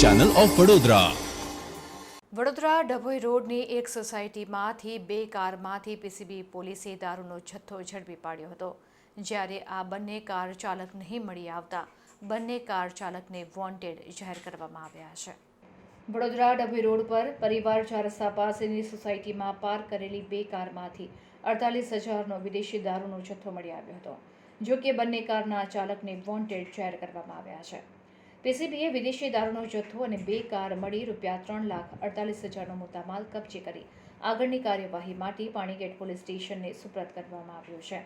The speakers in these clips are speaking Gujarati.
ચેનલ ઓફ વડોદરા વડોદરા ડભોઈ રોડની એક સોસાયટીમાંથી બે કારમાંથી પીસીબી પોલીસે દારૂનો જથ્થો ઝડપી પાડ્યો હતો. જ્યારે આ બંને કાર ચાલક નહીં મળી આવતા, બંને કાર ચાલકને વોન્ટેડ જાહેર કરવામાં આવ્યા છે. વડોદરા ડભોઈ રોડ પર પરિવાર ચાર રસ્તા પાસેની સોસાયટીમાં પાર્ક કરેલી બે કારમાંથી અડતાલીસ હજારનો વિદેશી દારૂનો જથ્થો મળી આવ્યો હતો, જો કે બંને કારના ચાલકને વોન્ટેડ જાહેર કરવામાં આવ્યા છે. પીસીબીએ વિદેશી દારૂનો જથ્થો અને બે કાર મળી રૂપિયા ત્રણ લાખ અડતાલીસ હજારનો મુદ્દામાલ કબજે કરી. આગળની કાર્યવાહી માટે પાણીગેટ પોલીસ સ્ટેશનને સુપ્રત કરવામાં આવ્યો છે.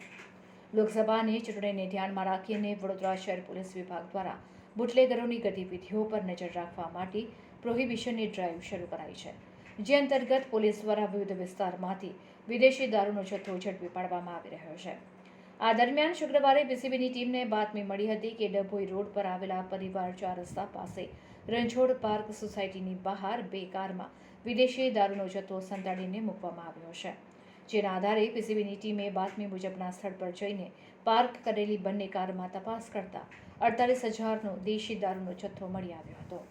લોકસભાની ચૂંટણીને ધ્યાનમાં રાખીને વડોદરા શહેર પોલીસ વિભાગ દ્વારા બુટલેગરોની ગતિવિધિઓ પર નજર રાખવા માટે પ્રોહિબિશનની ડ્રાઈવ શરૂ કરાઈ છે. જે અંતર્ગત પોલીસ દ્વારા વિવિધ વિસ્તારમાંથી વિદેશી દારૂનો જથ્થો ઝડપી પાડવામાં આવી રહ્યો છે. આ દરમિયાન શુક્રવારે પીસીબીની ટીમને બાતમી મળી હતી કે ડભોઈ રોડ પર આવેલા પરિવાર ચાર રસ્તા પાસે રણછોડ પાર્ક સોસાયટીની બહાર બે કારમાં વિદેશી દારૂનો જથ્થો સંતાડીને મૂકવામાં આવ્યો છે. જેના આધારે પીસીબીની ટીમે બાતમી મુજબના સ્થળ પર જઈને પાર્ક કરેલી બંને કારમાં તપાસ કરતા અડતાલીસ હજારનો દેશી દારૂનો જથ્થો મળી આવ્યો હતો.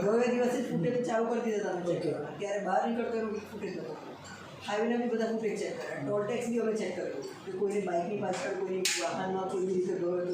ગયે દિવસે ફૂટેજ ચાલુ કરી દીધા તમે ચેક કરવા. ત્યારે બહાર નીકળતો એનો ફૂટેજ નતો હાઈવેના બી બધા ફૂટેજ ચેક કર્યા. ટોલ ટેક્સ બી અમે ચેક કર્યો. કે કોઈની બાઇકની પાછળ કોઈ વાહનમાં કોઈ રીતે ગયો